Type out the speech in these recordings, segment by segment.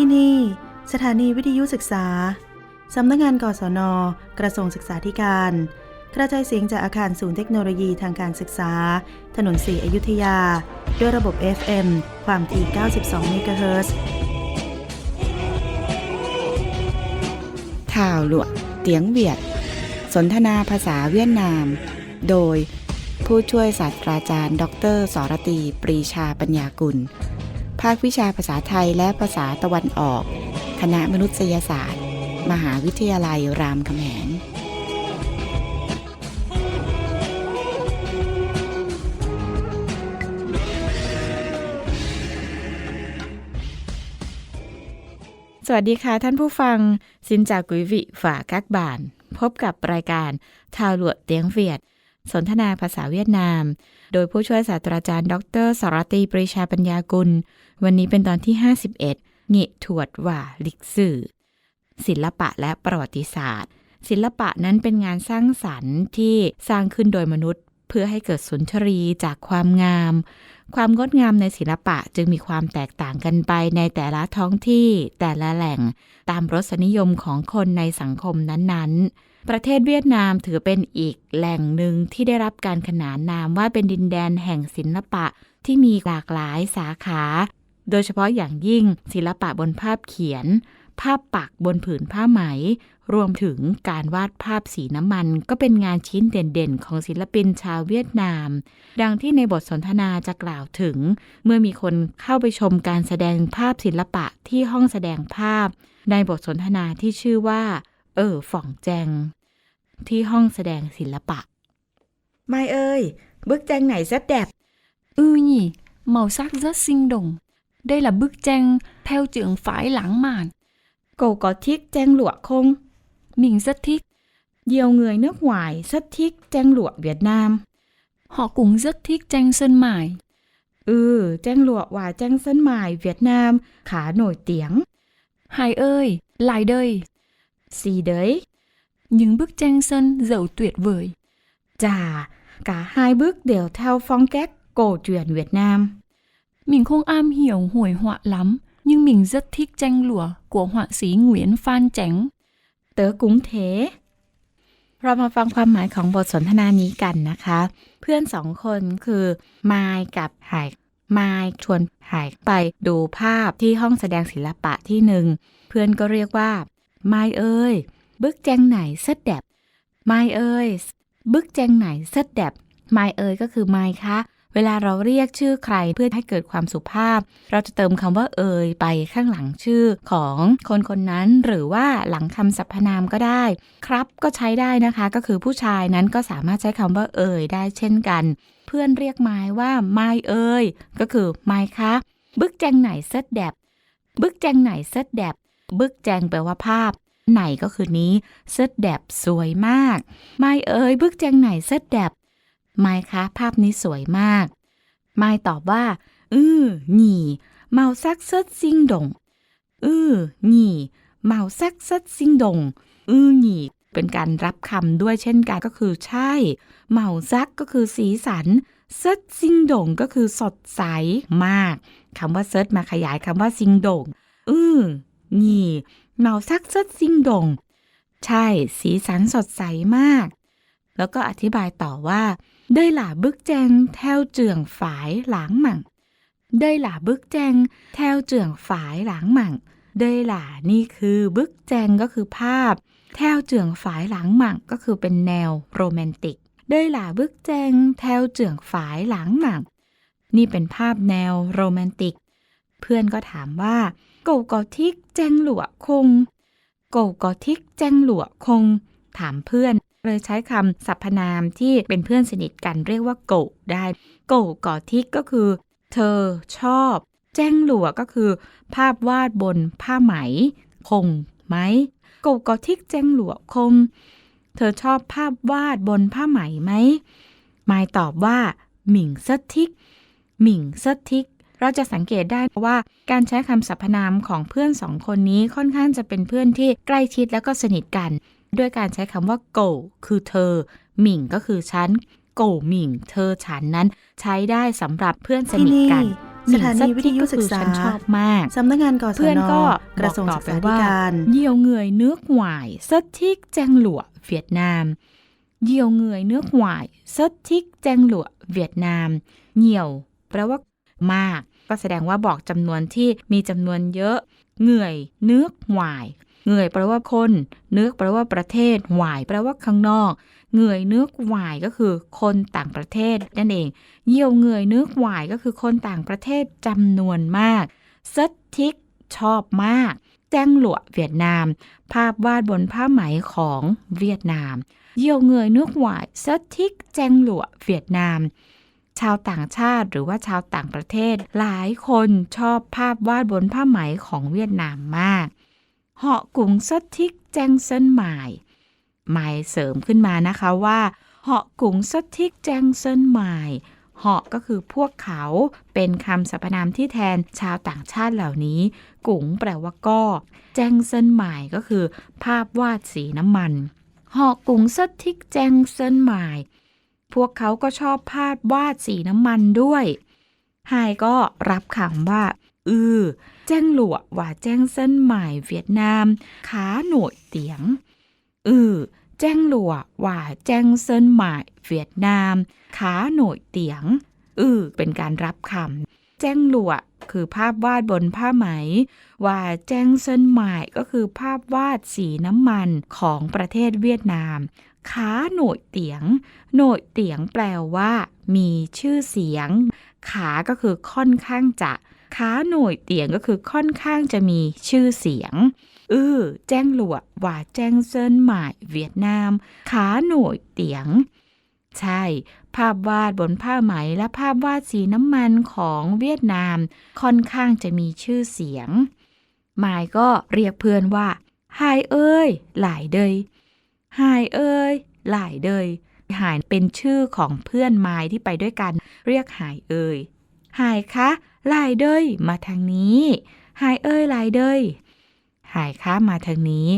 ที่นี่สถานีวิทยุศึกษา สำนักงานกศน กระทรวงศึกษาธิการ กระจายเสียงจากอาคารศูนย์เทคโนโลยีทางการศึกษา ถนนสีอยุธยา ด้วยระบบ FM ความถี่ 92 เมกะเฮิรตซ์ข่าวหลวงเตียงเวียด สนทนาภาษาเวียดนาม โดยผู้ช่วยศาสตราจารย์ ดร สรตี ปรีชาปัญญากุล ภาควิชาภาษาไทยและภาษาตะวันออก คณะมนุษยศาสตร์ มหาวิทยาลัยรามคำแหงสวัสดีค่ะท่านผู้ฟัง สินจากกุยวิฝากักบาน พบกับรายการทาวหลวดเตียงเวียด สนทนาภาษาเวียดนาม โดยผู้ช่วยศาสตราจารย์ ดรสรตีปรีชาปัญญากุล วันนี้เป็นตอนที่ 51เงะถวดหว่าลิกสื่อ ศิลปะและประวัติศาสตร์ ศิลปะนั้นเป็นงานสร้างสรรค์ที่สร้างขึ้นโดยมนุษย์ เพื่อให้เกิดสุนทรีจากความงาม ความงดงามในศิลปะจึงมีความแตกต่างกันไปในแต่ละท้องที่แต่ละแหล่ง ตามรสนิยมของคนในสังคมนั้นๆ ประเทศเวียดนามถือเป็นอีกแหล่งหนึ่งที่ได้รับการขนานนามว่าเป็นดินแดนแห่งศิลปะที่มีหลากหลายสาขา โดยเฉพาะอย่างยิ่งศิลปะบนภาพเขียน ภาพปักบนผืนผ้าไหม รวมถึงการวาดภาพสีน้ำมัน ก็เป็นงานชิ้นเด่นๆ ของศิลปินชาวเวียดนาม ดังที่ในบทสนทนาจะกล่าวถึง เมื่อมีคนเข้าไปชมการแสดงภาพศิลปะที่ห้องแสดงภาพ ในบทสนทนาที่ชื่อว่า เออฝ่องแจง ที่ห้องแสดงศิลปะ ไม่เอ้ยบึกแจงไหนซะแดบ Ừ nhỉ, màu sắc rất sinh động. Đây là bức tranh theo trường phái lãng mạn. Cô có thích trang lụa không? Mình rất thích. Nhiều người nước ngoài rất thích trang lụa Việt Nam. Họ cũng rất thích tranh sơn mài. Ừ, trang lụa và trang sơn mài Việt Nam khá nổi tiếng. Hải ơi, lại đây. Gì đấy? Những bức tranh sơn giàu tuyệt vời. Chà, cả hai bước đều theo phong cách cổ truyền Việt Nam. Mình không am hiểu hội họa lắm, nhưng mình rất thích tranh lụa của họa sĩ Nguyễn Phan Chánh. เต๋อกุ้งเทเรามาฟังความหมายของบทสนทนานี้กันนะคะ เพื่อนสองคนคือมายกับไห่มายชวนไห่ไปดูภาพที่ห้องแสดงศิลปะที่หนึ่ง เพื่อนก็เรียกว่า มายเอ้ยบึกแจงไหนเสดแดบมายเอ้ยบึกแจงไหนเสดแดบมายเอ้ยก็คือมายคะเวลาเราเรียกชื่อใครเพื่อให้เกิดความสุภาพ เราจะเติมคำว่าเอ่ยไปข้างหลังชื่อของคนคนนั้น หรือว่าหลังคำสรรพนามก็ได้ ครับก็ใช้ได้นะคะ ก็คือผู้ชายนั้นก็สามารถใช้คำว่าเอ่ยได้เช่นกัน เพื่อนเรียกไม้ว่าไม้เอ่ยก็คือไม้คะบึกแจงไหนเซตแดบบึกแจงไหนเซตแดบ บึกแจงแปลว่าภาพ ไหนก็คือนี้เซตแดบสวยมาก ไม้เอ่ยบึกแจงไหนเซตแดบไม่คะ ภาพนี้สวยมาก ไม่ตอบว่า อือหนี่ เมาซักเซิดซิงดง อือหนี่ เมาซักเซิดซิงดง อือหนี่ เป็นการรับคำด้วยเช่นกันก็คือใช่ เมาซักก็คือสีสันเซิดซิงดงก็คือสดใสมาก คำว่าเซิดมาขยายคำว่าซิงดงอือ งี่เหมาซักซดซิงดง ใช่สีสันสดใสมาก แล้วก็อธิบายต่อว่าเดยหล่าบึกแจงแถวเจืองฝายหลางหมั่งเดยหล่าบึกแจงแถวเจืองฝายหลางหมั่งเดยหล่านี่คือบึกแจงก็คือภาพ แถวเจืองฝายหลังหมั่งก็คือเป็นแนวโรแมนติก เดยหล่าบึกแจงแถวเจืองฝายหลังหมั่งนี่เป็นภาพแนวโรแมนติก เพื่อนก็ถามว่า cậu có thích tranh lụa không cậu có thích tranh lụa không ถามเพื่อน เลยใช้คำสรรพนามที่เป็นเพื่อนสนิทกันเรียกว่าโกได้โกก่อทิกก็คือ เธอชอบ แจ้งหลัวก็คือ ภาพวาดบนผ้าไหม คงไหมโกก่อทิกแจ้งหลัวคง เธอชอบภาพวาดบนผ้าไหมไหมมายตอบว่าหมิงเซทิกหมิงเซทิก เราจะสังเกตได้ว่าการใช้คำสรรพนามของเพื่อนสองคนนี้ค่อนข้างจะเป็นเพื่อนที่ใกล้ชิดแล้วก็สนิทกัน ด้วยการใช้คำว่าโกคือเธอ หมิ่งก็คือฉันโกหมิ่ง เธอฉันนั้น ใช้ได้สำหรับเพื่อนสที่นิทนี่กันสถานีวิทยุศึกษาฉันชอบมากสำนักงานกศเพื่อนนก็กระทรวงบอกศึต่อกไปษาธิว่าการเหยี่ยวเหงื่อยเนื้อหวายสทิกแจงหลัวเวียดนามเหยี่ยวเหงื่อยเนื้อหวายสทิกแจงหลัวเวียดนามเหยี่ยวแปลว่ามาก ก็แสดงว่าบอกจำนวนที่มีจำนวนเยอะ เหงื่อยเนื้อหวายเหงื่อยแปลว่าคนเนื้อแปลว่าประเทศหวายแปลว่าข้างนอกเหงื่อยเนื้อหวายก็คือคนต่างประเทศนั่นเอง เยี่ยวเหงื่อยเนื้อหวายก็คือคนต่างประเทศจำนวนมากสทิกชอบมาก แจ้งหลวเวียดนาม ภาพวาดบนผ้าไหมของเวียดนาม เยี่ยวเหงื่อยเนื้อหวายสทิกแจ้งหลวเวียดนาม ชาวต่างชาติหรือว่าชาวต่างประเทศ หลายคนชอบภาพวาดบนผ้าไหมของเวียดนามมากเหาะกุงสทิกแจงเซินหมายหมายเสริมขึ้นมานะคะว่าเหาะกุงสทิกแจงเซินหมายเหาะก็คือพวกเขาเป็นคำสรรพนามที่แทนชาวต่างชาติเหล่านี้ กุ๋งแปลว่าก็ แจงเซินหมายก็คือ ภาพวาดสีน้ำมันเหาะกุ๋งสทิกแจงเซินหมาย พวกเขาก็ชอบภาพวาดสีน้ำมันด้วยไฮก็รับคำว่า อือ แจ้งหลวว่าแจ้งเส้นหมายเวียดนาม ขาหน่วยเตียง อือ แจ้งหลวว่าแจ้งเส้นหมายเวียดนาม ขาหน่วยเตียง อือ เป็นการรับคำ แจ้งหลวคือภาพวาดบนผ้าไหม ว่าแจ้งเส้นหมายก็คือภาพวาดสีน้ำมันของประเทศเวียดนาม ขาหน่วยเตียง โหนดเตียงแปลว่า มีชื่อเสียง ขาก็คือค่อนข้างจะขาหน่วยเตียงก็คือค่อนข้างจะมีชื่อเสียง อือแจ้งหลวว่าแจ้งเซินหมายเวียดนาม ขาหน่วยเตียง ใช่ ภาพวาดบนผ้าไหมและภาพวาดสีน้ำมันของเวียดนาม ค่อนข้างจะมีชื่อเสียงหมายก็เรียกเพื่อนว่าไฮเอ้ย หลายเดย หายเอ้ยหลายเดยหายเป็นชื่อของเพื่อนไม้ที่ไปด้วยกัน เรียกหายเอ้ยหายคะหลายเดยมาทางนี้หายเอ้ยหลายเดยหายคะมาทางนี้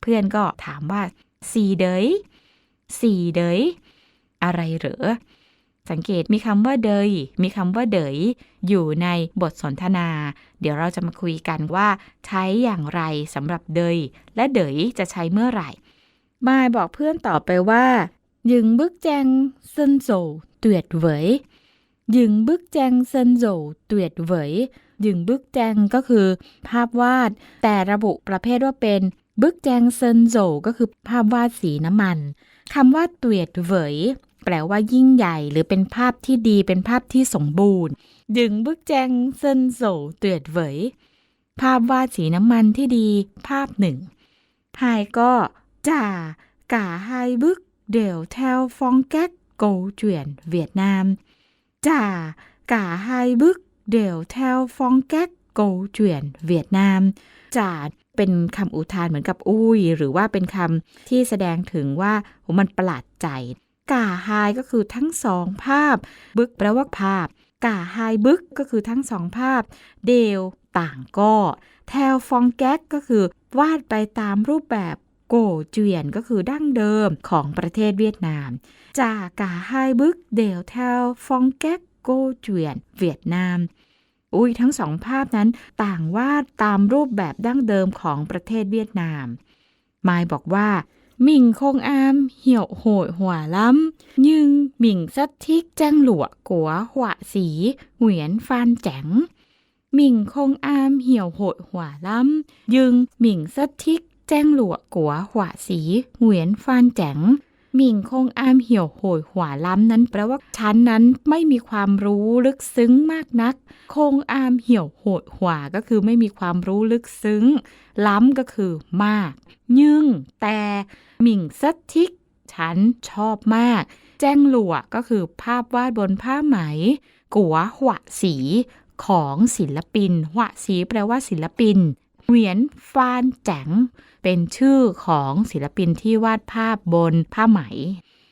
เพื่อนก็ถามว่าสี่เดยสี่เดยอะไรเหรอสังเกตมีคำว่าเดย มีคำว่าเดย อยู่ในบทสนทนา เดี๋ยวเราจะมาคุยกันว่า ใช้อย่างไรสำหรับเดย และเดยจะใช้เมื่อไหร่ มายบอกเพื่อนต่อไปว่ายึงบึกแจงเซินโซเตียดเหวยยึงบึกแจงเซินโซเตียดเหวยยึงบึกแจงก็คือ ภาพวาด แต่ระบุประเภทว่าเป็นบึกแจงเซินโซก็คือภาพวาดสีน้ำมันคำว่าเตียดเหวยแปลว่ายิ่งใหญ่หรือเป็นภาพที่ดีเป็นภาพที่สมบูรณ์ยึงบึกแจงเซินโซเตียดเหวยภาพวาดสีน้ำมันที่ดีภาพหนึ่งไฮก็ Chà, cả hai bước đều theo phong cách cổ truyện Việt Nam. Chà, cả hai bước đều theo phong cách cổ truyện Việt Nam. จ่าเป็นคำอุทานเหมือนกับอุ้ย หรือว่าเป็นคำที่แสดงถึงว่ามันประหลาดใจ กาไฮก็คือทั้งสองภาพ บึกแปลว่าภาพ กาไฮบึกก็คือทั้งสองภาพ เดวต่างก็ แทวฟองแก๊กก็คือวาดไปตามรูปแบบ โกเจียนก็คือดั้งเดิมของประเทศเวียดนาม จากกาไฮบึกเดวแทวฟองแก๊กโกเจียน เวียดนาม อุ้ยทั้งสองภาพนั้นต่างวาดตามรูปแบบดั้งเดิมของประเทศเวียดนามมายบอกว่ามิ่งคงอาม เหี่ยวโหยหัวล้ำยึงมิ่งซัดทิกแจ้งหลัวกัวหัวสีเหวียนฟานแจ๋งมิ่งคงอาม เหี่ยวโหยหัวล้ำยึงมิ่งซัดทิก แจ้งหลัวกัวหัวสีเหวียนฟานแจ๋งหมิ่งคงอามเหี่ยวโหยหัวล้ำนั้นแปลว่าฉันนั้นไม่มีความรู้ลึกซึ้งมากนัก คงอามเหี่ยวโหดหัวก็คือไม่มีความรู้ลึกซึ้ง ล้ำก็คือมากยึงแต่หมิ่งซัดทิกฉันชอบมาก แจ้งหลัวก็คือภาพวาดบนผ้าไหม กัวหวะสีของศิลปิน หวะสีแปลว่าศิลปิน เหวียนฟานแจ๋ง เป็นชื่อของศิลปินที่วาดภาพบนผ้าไหม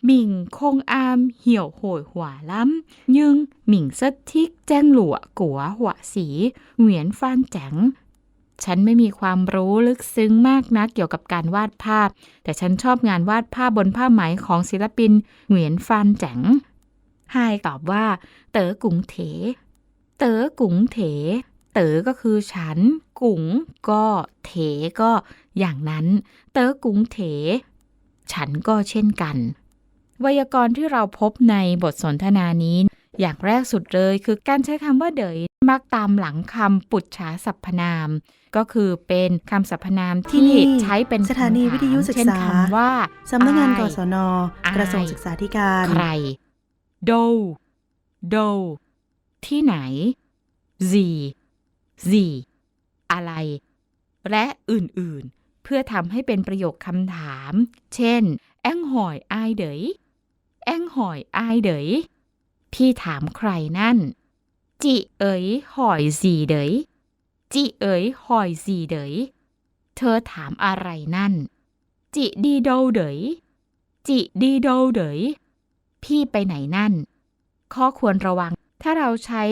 หมิ่งคงอามเหี่ยวโหยหัวล้ำยึงหมิ่งซัดทิกแจ้งหลัวกัวหัวสีเหวียนฟานแจ๋งฉันไม่มีความรู้ลึกซึ้งมากนักเกี่ยวกับการวาดภาพ แต่ฉันชอบงานวาดภาพบนผ้าไหมของศิลปินเหวียนฟานแจ๋งไฮตอบว่า เต๋อกุงเถ เต๋อกุ๋งเถ เต๋อก็คือฉัน กุ๋งก็เถก็อย่างนั้น เต๋อกุ๋งเถ ฉันก็เช่นกัน ไวยากรณ์ที่เราพบในบทสนทนานี้ อย่างแรกสุดเลยคือการใช้คำว่าเดยมักตามหลังคำปุจฉาสรรพนาม ก็คือเป็นคำสรรพนามที่ที่ใช้เป็นสถานีคำถมวิทยุศึกษาเช่นคำว่าสำนักงาน I กศน I กระทรวงศึกษาธิการใครโดโดที่ไหน gì gì อะไร และอื่นๆ เพื่อทำให้เป็นประโยคคำถาม เช่น แองหอยอายเดยแองหอยอายเดยพี่ถามใครนั่น จิเอ๋ยหอยสีเดยจิเอ๋ยหอยสีเดยเธอถามอะไรนั่น จิดีโดเดยจิดีโดเดยพี่ไปไหนนั่น ข้อควรระวังถ้าเราใช้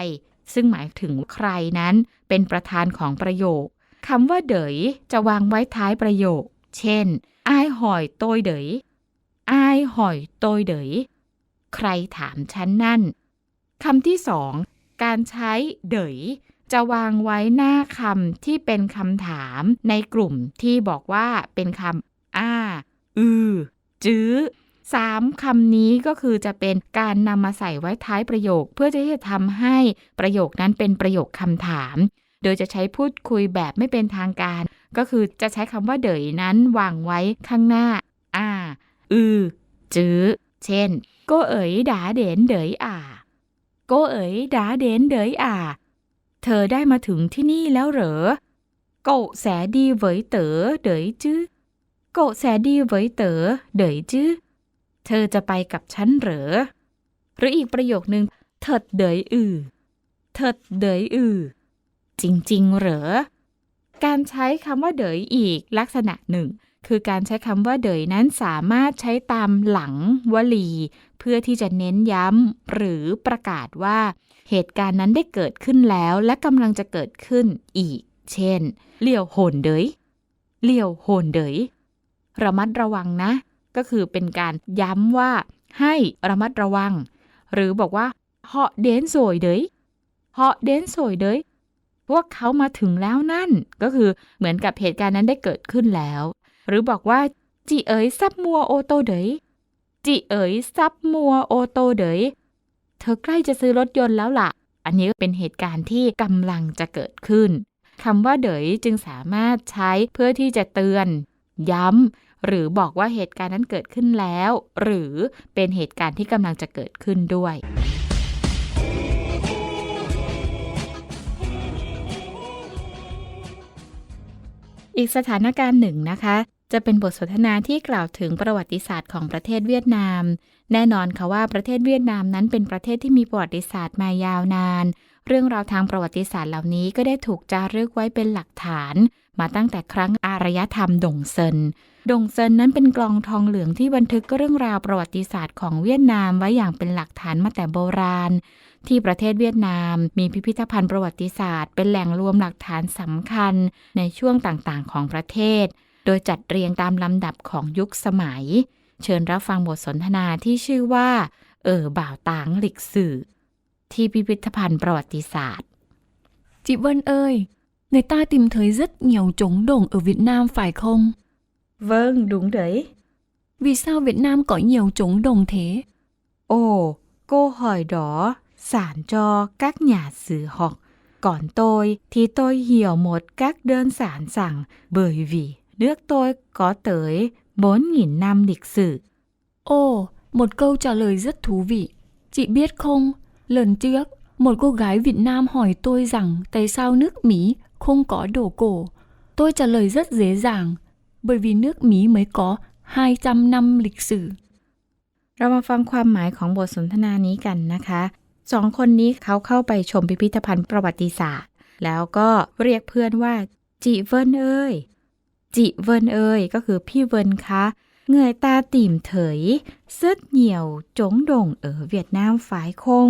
I ซึ่งหมายถึงใครนั้นเป็นประธานของประโยคคำว่าเดยจะวางไว้ท้ายประโยค เช่น I หอยโตยเดย I หอยโตยเดยใครถามฉันนั่นคำที่สองการใช้เดยจะวางไว้หน้าคำที่เป็นคำถามในกลุ่มที่บอกว่าเป็นคำอ้า อือ จื้อ สามคำนี้ก็คือจะเป็นการนำมาใส่ไว้ท้ายประโยค เพื่อที่จะทำให้ประโยคนั้นเป็นประโยคคำถาม โดยจะใช้พูดคุยแบบไม่เป็นทางการ ก็คือจะใช้คำว่าเดยนั้นวางไว้ข้างหน้าอ่าอือจื้อเช่นโกเอ๋ยดาเดนเดยอ่าโกเอ๋ยดาเดนเดยอ่า เธอได้มาถึงที่นี่แล้วเหรอโกแสดีเวยเต๋อเดยจื้อโกแสดีเวยเต๋อเดยจื้อ เธอจะไปกับฉันเหรอ หรืออีกประโยคนึงเถิดเดยอือเถิดเดยอือจริง ๆ เหรอ การใช้คำว่าเดยอีกลักษณะหนึ่ง คือการใช้คำว่าเดยนั้นสามารถใช้ตามหลังวลี เพื่อที่จะเน้นย้ำหรือประกาศว่า เหตุการณ์นั้นได้เกิดขึ้นแล้วและกำลังจะเกิดขึ้นอีก เช่นเลี่ยวโหนเดยเลี่ยวโหนเดยระมัดระวังนะ ก็คือเป็นการย้ำว่าให้ระมัดระวัง หรือบอกว่าเหาะเดนสวยเดยเหาะเดนสวยเดยพวกเขามาถึงแล้วนั่น ก็คือเหมือนกับเหตุการณ์นั้นได้เกิดขึ้นแล้ว หรือบอกว่าจีเอ๋ยซับมัวโอโตเดยจีเอ๋ยซับมัวโอโตเดยเธอใกล้จะซื้อรถยนต์แล้วล่ะ อันนี้เป็นเหตุการณ์ที่กำลังจะเกิดขึ้นคำว่าเดยจึงสามารถใช้เพื่อที่จะเตือน ย้ำ หรือบอกว่าเหตุการณ์นั้นเกิดขึ้นแล้ว หรือเป็นเหตุการณ์ที่กำลังจะเกิดขึ้นด้วยอีกสถานการณ์หนึ่งนะคะ จะเป็นบทสนทนาที่กล่าวถึงประวัติศาสตร์ของประเทศเวียดนาม แน่นอนค่ะว่าประเทศเวียดนามนั้นเป็นประเทศที่มีประวัติศาสตร์มายาวนาน เรื่องราวทางประวัติศาสตร์เหล่านี้ก็ได้ถูกจารึกไว้เป็นหลักฐาน มาตั้งแต่ครั้งารยธรรมดงเซิน ดงเซินนั้นเป็นกลองทองเหลืองที่บันทึกเรื่องราวประวัติศาสตร์ของเวียดนามไว้อย่างเป็นหลักฐานมาแต่โบราณ ที่ประเทศเวียดนามมีพิพิธภัณฑ์ประวัติศาสตร์ เป็นแหล่งรวมหลักฐานสำคัญในช่วงต่างๆ ของประเทศ โดยจัดเรียงตามลำดับของยุคสมัย เชิญรับฟังบทสนทนาที่ชื่อว่า เออบ่าวตางหลิกสื่อ ที่พิพิธภัณฑ์ประวัติศาสตร์ Chị Vân ơi, người ta tìm thấy rất nhiều trống đồng ở Việt Nam phải không? Vâng, đúng đấy. Vì sao Việt Nam có nhiều trống đồng thế? Ồ, câu hỏi đó sản cho các nhà sử học. Còn tôi thì tôi hiểu một cách đơn giản rằng bởi vì nước tôi có tới 4.000 năm lịch sử. Ồ, một câu trả lời rất thú vị. Chị biết không, lần trước, một cô gái Việt Nam hỏi tôi rằng tại sao nước Mỹ không có đồ cổ. Tôi trả lời rất dễ dàng, bởi vì nước Mỹ mới có 200 năm lịch sử. เรามาฟังความหมายของบทสนทนานี้กันนะคะสองคนนี้เขาเข้าไปชมพิพิธภัณฑ์ประวัติศาสตร์ แล้วก็เรียกเพื่อนว่าจิเวินเอ้ยจิเวินเอ้ยก็คือพี่เวินคะเงยตาติ่มเถยซึดเหนียวจงดงเอ๋อเวียดนามฝายคง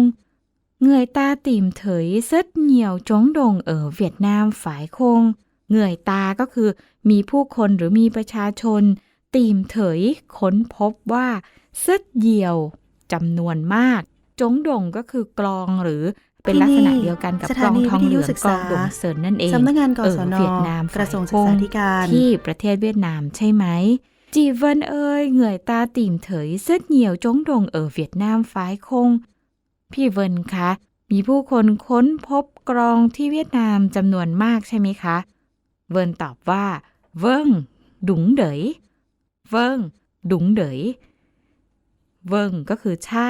เงยตาติ่มเถยซึดเหนียวจงดงเอ๋อเวียดนามฝายคงเงยตาก็คือ มีผู้คนหรือมีประชาชนติ่มเถยค้นพบว่าซึดเหยี่ยวจำนวนมากจงดงก็คือกลองหรือเป็นที่ลักษณะนี่เดียวกันกับสกถาลองนีทองวิทเหยุลืองศึกกลอษางดงเซินนั่นเองสำนักงานกเออศนเวียดนามกระทรวงศึฝ่กยษาคงธิการที่ประเทศเวียดนามใช่ไหมจีเวินเอ้ยเหงื่อยตาติ่มเถยเสื้อเหนียวจงดงเออเวียดนามฝ่ายคง พี่เวินคะ มีผู้คนค้นพบกรองที่เวียดนามจำนวนมากใช่ไหมคะ เวินตอบว่า เวิงดุงเดยเวิงดุงเดยเวิงก็คือใช่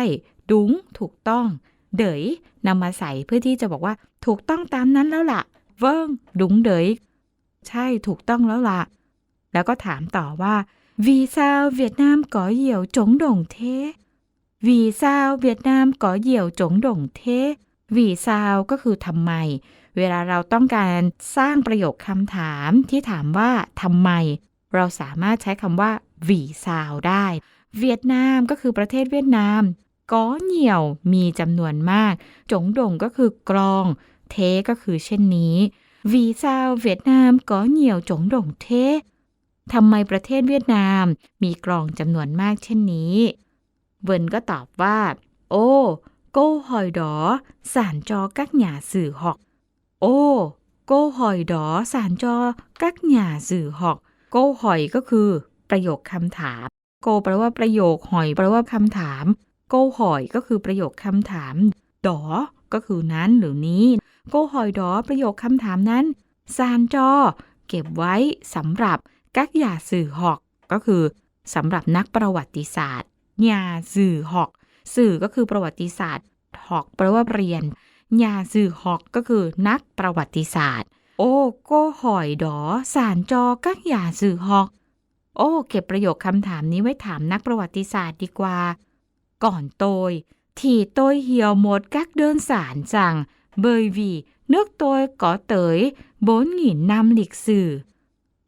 ดุงถูกต้อง เดยนำมาใส่เพื่อที่จะบอกว่า ถูกต้องตามนั้นแล้วล่ะ เวิงดุงเดยใช่ถูกต้องแล้วล่ะ แล้วก็ถามต่อว่า vì sao Việt Nam có nhiều chống đồng thế vì sao Việt Nam có nhiều chống đồng thế vì sao ก็คือทำไม เวลาเราต้องการสร้างประโยคคำถามที่ถามว่าทำไม เราสามารถใช้คำว่า vì sao ได้ เวียดนามก็คือประเทศเวียดนามก็เหนี่ยวมีจำนวนมาก จงดงก็คือกรอง เทก็คือเช่นนี้ vì sao Việt Nam có nhiều chống đồng thế ทำไมประเทศเวียดนาม มีกรองจำนวนมากเช่นนี้ เวิร์นก็ตอบว่า โอ้โก้หอยดอสารจอกักหยาสื่อหอก โอ้โก้หอยดอสารจอกักหยาสื่อหอก โก้หอยก็คือ ประโยคคำถาม โกแปลว่าประโยคหอยแปลว่าคำถาม โก้หอยก็คือประโยคคำถาม ดอ ก็คือนั้นหรือนี้ โก้หอยดอประโยคคำถามนั้นซานจอ เก็บไว้สำหรับกักหยาสื่อหอก ก็คือสำหรับนักประวัติศาสตร์ หยาสื่อหอก สื่อก็คือประวัติศาสตร์ หอกแปลว่าเรียนหยาสื่อหอกก็คือนักประวัติศาสตร์ โอ้โก้หอยดอ สารจอกักยาสื่อหอก โอ้ เก็บประโยคคำถามนี้ไว้ถามนักประวัติศาสตร์ดีกว่า ก่อนโตย thì tôi hiểu một các đơn giản rằng bởi vì nước tôi có tới 4.000 năm lịch sử.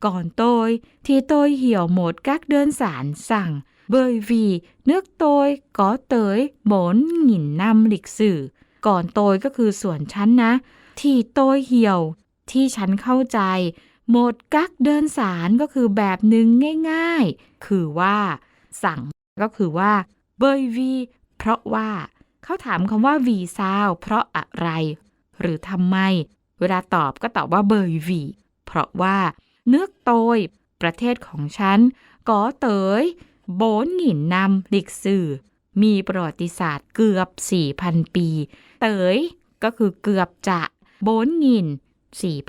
Còn tôi thì tôi hiểu một các đơn giản rằng bởi vì nước tôi có tới 4.000 năm lịch sử. ก่อนโตยก็คือส่วนฉันนะ ที่โตยเหี่ยว ที่ฉันเข้าใจ หมดกักเดินสารก็คือแบบหนึ่งง่าย ๆ คือว่า สั่งก็คือว่าเบยวีเพราะว่า เขาถามคำว่าวีซาวเพราะอะไร หรือทำไม เวลาตอบก็ตอบว่าเบยวีเพราะว่า เนื้อโตยประเทศของฉันก่อเตย โบนหงินนำหลิกสื่อ มีประวัติศาสตร์เกือบ 4,000 ปี เตยก็คือเกือบจะโบนหงิน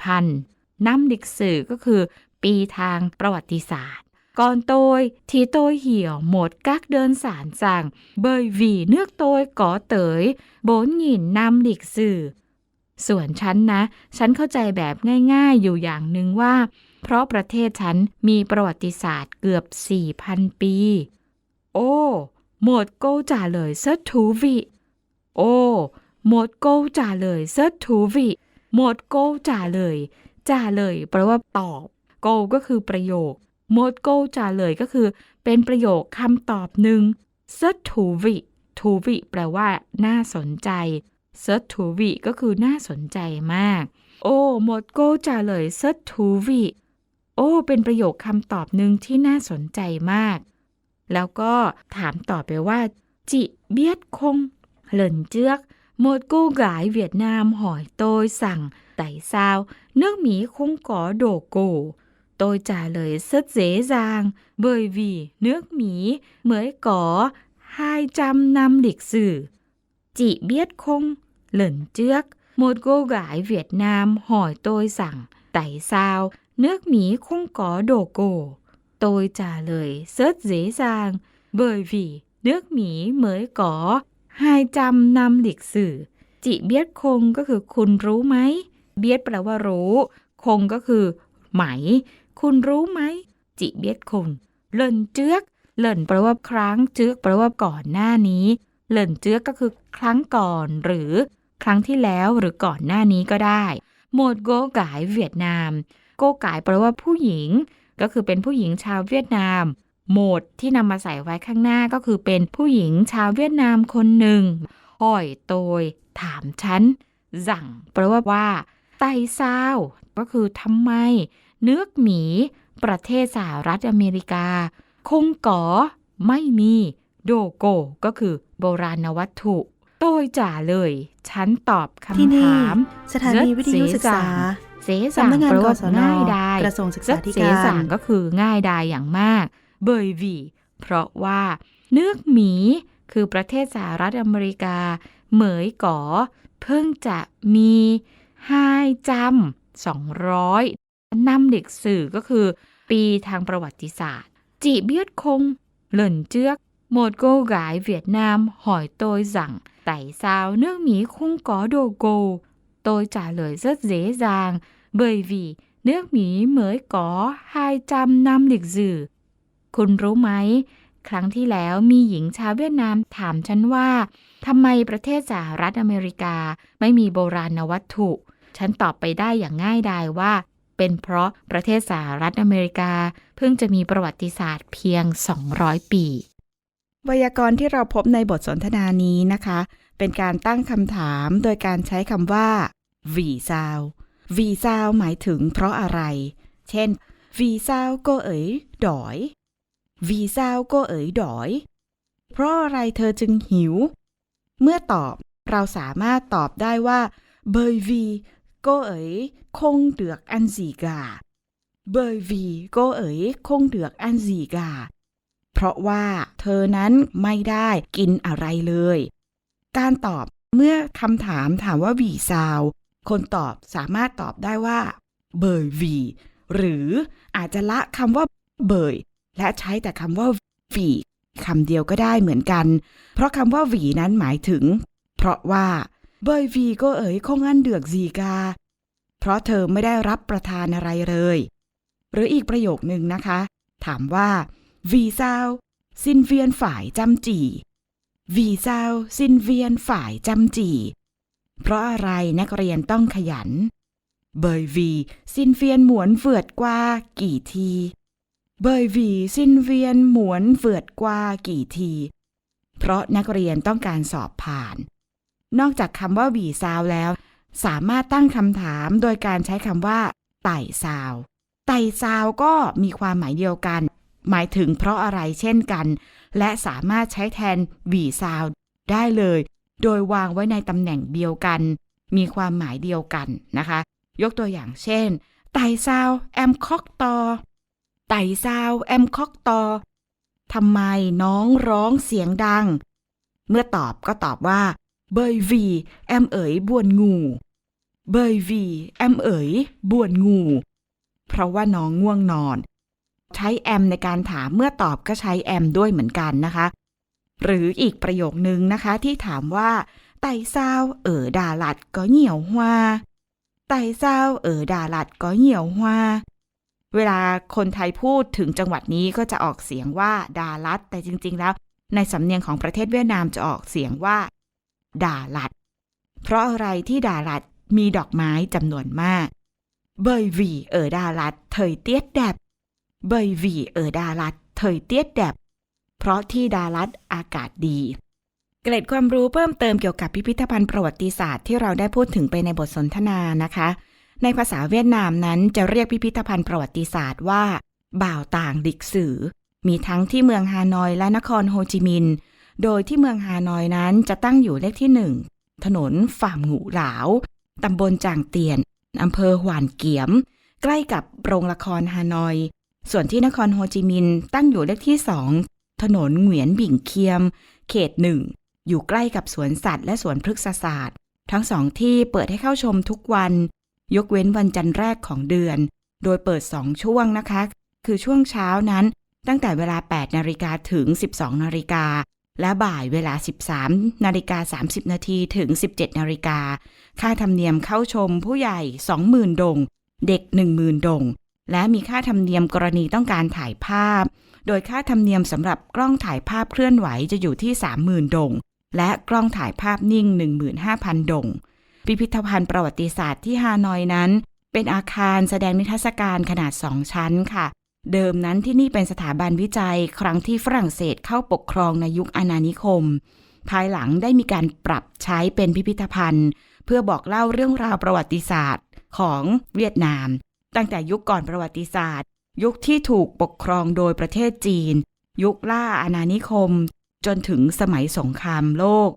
4,000นำหลิกสื่อก็คือ ปีทางประวัติศาสตร์ Còn tôi thì tôi hiểu một các đơn giản rằng bởi vì nước tôi có tới 4.000 năm lịch sử ส่วนฉันนะ ฉันเข้าใจแบบง่ายๆอยู่อย่างหนึ่งว่า เพราะประเทศฉันมีประวัติศาสตร์เกือบ 4,000 ปี โอ้หมดโกจ่าเลยเซตทูวิโอ้หมดโกจ่าเลยเซตทูวิหมดโกจ่าเลยจ่าเลยแปลว่าตอบโกก็คือประโยคหมดโกจ่าเลยก็คือ เป็นประโยคคำตอบหนึ่งเซตทูวิทูวิแปลว่า น่าสนใจเซตทูวิก็คือน่าสนใจมาก โอ้หมดโกจ่าเลยเซตทูวิ โอ้ เป็นประโยคคำตอบหนึ่งที่น่าสนใจมาก แล้วก็ถามต่อไปว่า จิเบียดคง เหลินเจือก một cô gái Việt Nam hỏi tôi rằng tại sao nước Mỹ không có đồ cổ. Tôi trả lời rất dễ dàng bởi vì nước Mỹ mới có 200 năm lịch sử. Chị biết không? Lần trước, một cô gái Việt Nam hỏi tôi rằng tại sao nước Mỹ không có đồ cổ. Tôi trả lời rất dễ dàng bởi vì nước Mỹ mới có 200 năm lịch sử จิเบียดคงก็คือคุณรู้ไหมเบียดแปลว่ารู้ คงก็คือ ไหม คุณรู้ไหม จิเบียดคงเลินเจือกเลินแปลว่าครั้งเจือกแปลว่าก่อนหน้านี้เลินเจือกก็คือครั้งก่อน หรือ ครั้งที่แล้วหรือก่อนหน้านี้ก็ได้หมดโกกายเวียดนาม โกกายแปลว่าผู้หญิง ก็คือเป็นผู้หญิงชาวเวียดนาม โหมดที่นำมาใส่ไว้ข้างหน้าก็คือเป็นผู้หญิงชาวเวียดนามคนหนึ่งห่อยโตย ถามฉันสั่งแปลว่าว่าไตซาวก็คือทำไม เนื้อหมี ประเทศสหรัฐอเมริกา คงก่อไม่มี โดโก ก็คือโบราณวัตถุ โต tôi trả lời ฉันตอบที่คำนี่ถาม สถานีวิทยุศึกษา เสสางสำนักงานแปลกว่าศนง่ายดายกระทรวงศึกษา rất ธิ dễ การ dàng ก็คือง่ายดายอย่างมาก เบยวีเพราะว่า เนือกหมี คือประเทศสหรัฐอเมริกา เหมยก๋อเพิ่งจะมีให้จำ200นำเด็กสื่อก็คือ ปีทางประวัติศาสตร์ จีเบียดคง เหลินเจือก một cô gái Việt Nam hỏi tôi rằng tại sao nước Mỹ không có đồ cổ. Tôi trả lời rất dễ dàng bởi vì nước Mỹ mới có 200 năm lịch sử คุณรู้ไหม ครั้งที่แล้วมีหญิงชาวเวียดนามถามฉันว่าทำไมประเทศสหรัฐอเมริกาไม่มีโบราณวัตถุ ฉันตอบไปได้อย่างง่ายดายว่า เป็นเพราะประเทศสหรัฐอเมริกา เพิ่งจะมีประวัติศาสตร์เพียง 200 ปี ไวยากรณ์ที่เราพบในบทสนทนานี้นะคะ เป็นการตั้งคำถามโดยการใช้คำว่า วีซาววีซาวหมายถึงเพราะอะไร เช่นวีซาวก็เอ๋ยดอยวีซาวก็เอ๋ยดอย เพราะอะไรเธอจึงหิว เมื่อตอบเราสามารถตอบได้ว่าเบยวีก็เอ๋ยคงเดือกอันสีกาเบยวีก็เอ๋ยคงเดือกอันสีกาเพราะว่าเธอนั้นไม่ได้กินอะไรเลย การตอบเมื่อคำถามถามว่าวีซาว คนตอบสามารถตอบได้ว่าเบยวีหรืออาจจะละคำว่าเบยและใช้แต่คำว่าวีคำเดียวก็ได้เหมือนกัน เพราะคำว่าวีนั้นหมายถึง เพราะว่าเบยวีก็เอ๋ยคงอันเดือกซีกา เพราะเธอไม่ได้รับประทานอะไรเลย หรืออีกประโยคนึงนะคะ ถามว่า vì sao xin viên phải chăm chỉ vì sao xin viên phải chăm chỉ เเพราะอะไรนักเรียนต้องขยัน bởi vì xin viên muốn vượt qua kỳ thi bởi vì xin viên muốn vượt qua kỳ thi เพราะนักเรียนต้องการสอบผ่าน นอกจากคำว่าวีซาวแล้ว สามารถตั้งคำถามโดยการใช้คำว่า ไต่ซาวไต่ซาวก็มีความหมายเดียวกัน หมายถึงเพราะอะไรเช่นกัน และสามารถใช้แทนวีซาวได้เลย โดยวางไว้ในตำแหน่งเดียวกัน มีความหมายเดียวกันนะคะ ยกตัวอย่างเช่น ไต่ซาวแอมคอกตอ ไต่ซาวแอมคอกตอทำไมน้องร้องเสียงดัง เมื่อตอบก็ตอบว่าเบยวีแอมเอ๋ยบวนงูเบยวีแอมเอ๋ยบวนงู เพราะว่าน้องง่วงนอน ใช้แอมในการถามเมื่อตอบก็ใช้แอมด้วยเหมือนกันนะคะ หรืออีกประโยคนึงนะคะที่ถามว่าไต่ซาวเอ๋อดาลัดก็เหี่ยวฮวาไต่ซาวเอ๋อดาลัดก็เหี่ยวฮวาเวลาคนไทยพูดถึงจังหวัดนี้ก็จะออกเสียงว่าดาลัด แต่จริง ๆ แล้ว ในสำเนียงของประเทศเวียดนามจะออกเสียงว่าดาลัด เพราะอะไรที่ดาลัดมีดอกไม้จำนวนมากเบยวีเออดาลัดเถยเตี้ยดแดบ bởi vì ở Đà Lạt thời tiết đẹp เพราะที่ดาลัดอากาศดี เกร็ดความรู้เพิ่มเติมเกี่ยวกับพิพิธภัณฑ์ประวัติศาสตร์ที่เราได้พูดถึงไปในบทสนทนานะคะ ในภาษาเวียดนามนั้นจะเรียกพิพิธภัณฑ์ประวัติศาสตร์ว่า บ่าวต่างดิกสือ มีทั้งที่เมืองฮานอยและนครโฮจิมินห์โดยที่เมืองฮานอยนั้นจะตั้งอยู่เลขที่หนึ่งถนนฝ่ามหูหลาว ตำบลจางเตียน อำเภอหวานเกียม ใกล้กับโรงละครฮานอย ส่วนที่นครโฮจิมินห์ตั้งอยู่เลขที่สอง ถนนเหวียนบิ่งเคียม เขตหนึ่ง อยู่ใกล้กับสวนสัตว์และสวนพฤกษศาสตร์ ทั้งสองที่เปิดให้เข้าชมทุกวัน ยกเว้นวันจันทร์แรกของเดือน โดยเปิดสองช่วงนะคะ คือช่วงเช้านั้นตั้งแต่เวลา 8 นาฬิกาถึง 12 นาฬิกา และบ่ายเวลา 13 นาฬิกา 30 นาทีถึง 17 นาฬิกา ค่าธรรมเนียมเข้าชมผู้ใหญ่ 20,000 ดง เด็ก 10,000 ดง และมีค่าธรรมเนียมกรณีต้องการถ่ายภาพ โดยค่าธรรมเนียมสำหรับกล้องถ่ายภาพเคลื่อนไหวจะอยู่ที่ 30,000ดง และกล้องถ่ายภาพนิ่ง 15,000 ดง พิพิธภัณฑ์ประวัติศาสตร์ที่ฮานอยนั้น เป็นอาคารแสดงนิทรรศการขนาด 2 ชั้นค่ะ เดิมนั้นที่นี่เป็นสถาบันวิจัย ครั้งที่ฝรั่งเศสเข้าปกครองในยุคอาณานิคม ภายหลังได้มีการปรับใช้เป็นพิพิธภัณฑ์ เพื่อบอกเล่าเรื่องราวประวัติศาสตร์ของเวียดนาม ตั้งแต่ยุคก่อนประวัติศาสตร์ ยุคที่ถูกปกครองโดยประเทศจีน ยุคล่าอาณานิคม จนถึงสมัยสงครามโลก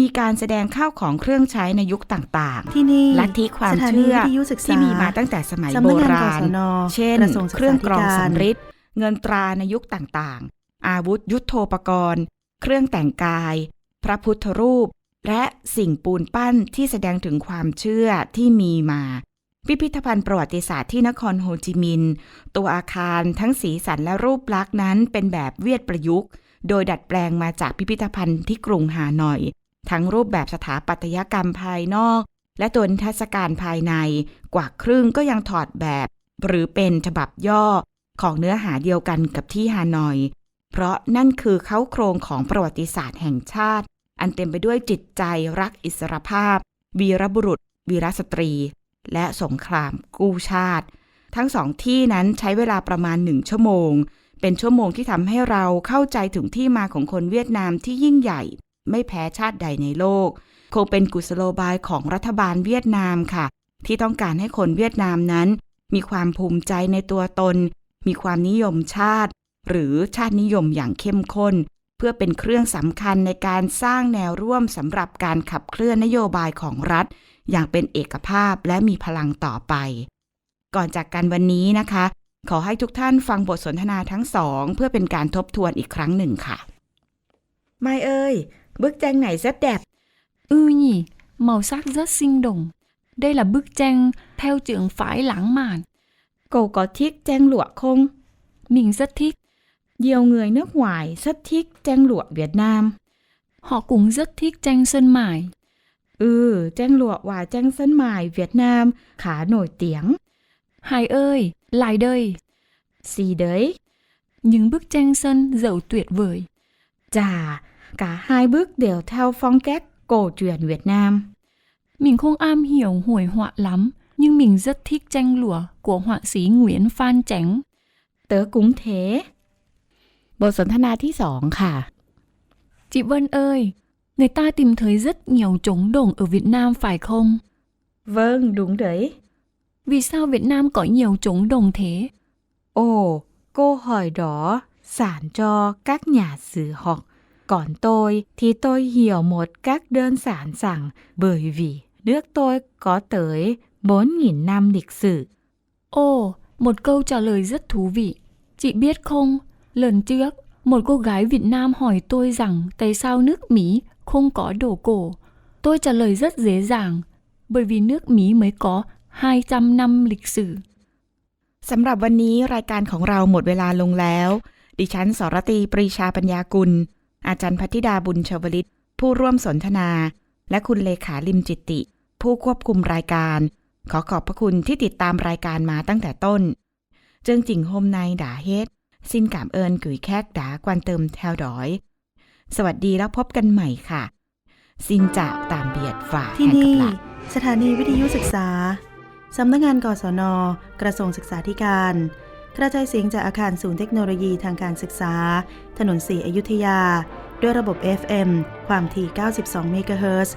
มีการแสดงข้าวของเครื่องใช้ในยุคต่างที่นี่ๆลัทธิความสถานีเชื่อวิทยุศึกษาที่มีมาตั้งแต่สมัยสำโบนักงานรากณศนเช่นกระทรวงศึกษาเครื่องกรองธิการสำริดเงินตราในยุคต่างๆ อาวุธยุทโธปกรณ์ เครื่องแต่งกาย พระพุทธรูป และสิ่งปูนปั้นที่แสดงถึงความเชื่อที่มีมา พิพิธภัณฑ์ประวัติศาสตร์ที่นครโฮจิมินห์ตัวอาคารทั้งสีสันและรูปลักษณ์นั้นเป็นแบบเวียดประยุกต์ โดยดัดแปลงมาจากพิพิธภัณฑ์ที่กรุงฮานอย ทั้งรูปแบบสถาปัตยกรรมภายนอก และตัวนิทรรศการภายในกว่าครึ่งก็ยังถอดแบบ หรือเป็นฉบับย่อของเนื้อหาเดียวกันกับที่ฮานอย เพราะนั่นคือเขาโครงของประวัติศาสตร์แห่งชาติ อันเต็มไปด้วยจิตใจรักอิสรภาพ วีรบุรุษ วีรสตรี และสงครามกู้ชาติ ทั้งสองที่นั้นใช้เวลาประมาณหนึ่งชั่วโมง เป็นชั่วโมงที่ทำให้เราเข้าใจถึงที่มาของคนเวียดนามที่ยิ่งใหญ่ ไม่แพ้ชาติใดในโลก คงเป็นกุศโลบายของรัฐบาลเวียดนามค่ะ ที่ต้องการให้คนเวียดนามนั้น มีความภูมิใจในตัวตน มีความนิยมชาติ หรือชาตินิยมอย่างเข้มข้นเพื่อเป็นเครื่องสำคัญในการสร้างแนวร่วมสำหรับการขับเคลื่อนนโยบายของรัฐ อย่างเป็นเอกภาพและมีพลังต่อไป ก่อนจากกันวันนี้นะคะ ขอให้ทุกท่านฟังบทสนทนาทั้งสอง เพื่อเป็นการทบทวนอีกครั้งหนึ่งค่ะ ไม่เอ้ย bức tranh này rất đẹp Ừ nhỉ, màu sắc rất sinh động. Đây là bức tranh theo trường phái lãng mạn. Cô có thích tranh lụa không? Mình rất thích. Nhiều người nước ngoài rất thích tranh lụa Việt Nam. Họ cũng rất thích tranh sơn mài. Ừ, tranh lụa và tranh sân mài Việt Nam khá nổi tiếng. Hải ơi, lại đây. Gì đấy? Những bức tranh sơn giàu tuyệt vời. Chà, cả hai bức đều theo phong cách cổ truyền Việt Nam. Mình không am hiểu hội họa lắm, nhưng mình rất thích tranh lụa của họa sĩ Nguyễn Phan Chánh. Tớ cũng thế. บทสนทนาที่สองค่ะ Chị Vân ơi, người ta tìm thấy rất nhiều trống đồng ở Việt Nam phải không? Vâng, đúng đấy. Vì sao Việt Nam có nhiều trống đồng thế? Ồ, câu hỏi đó sản cho các nhà sử học. Còn tôi thì tôi hiểu một cách đơn giản rằng bởi vì nước tôi có tới 4.000 năm lịch sử. Ồ, một câu trả lời rất thú vị. Chị biết không, lần trước, một cô gái Việt Nam hỏi tôi rằng tại sao nước Mỹ không có đồ cổ. Tôi trả lời rất dễ dàng, bởi vì nước Mỹ mới có 200 năm lịch sử. สำหรับวันนี้รายการของเราหมดเวลาลงแล้ว ดิฉันสรตีปรีชาปัญญากุล อาจารย์พัทิดาบุญชวลิต ผู้ร่วมสนทนา และคุณเลขาลิมจิตติ ผู้ควบคุมรายการ ขอขอบพระคุณที่ติดตามรายการมาตั้งแต่ต้น เจิงจิงโฮมในดาเฮดสิ้นกามเอิญกุยแคกดากวนเติมแถวดอย สวัสดีแล้วพบกันใหม่ค่ะ ซินจากตามเบียดฝ่าที่แห่งกับนี่หลักสถานีวิทยุศึกษา สำนักงานกศน กระทรวงศึกษาธิการกระจายเสียงจากอาคารศูนย์เทคโนโลยีทางการศึกษา ถนนสีอยุธยา ด้วยระบบ FM ความถี่ 92 เมกะเฮิรตซ์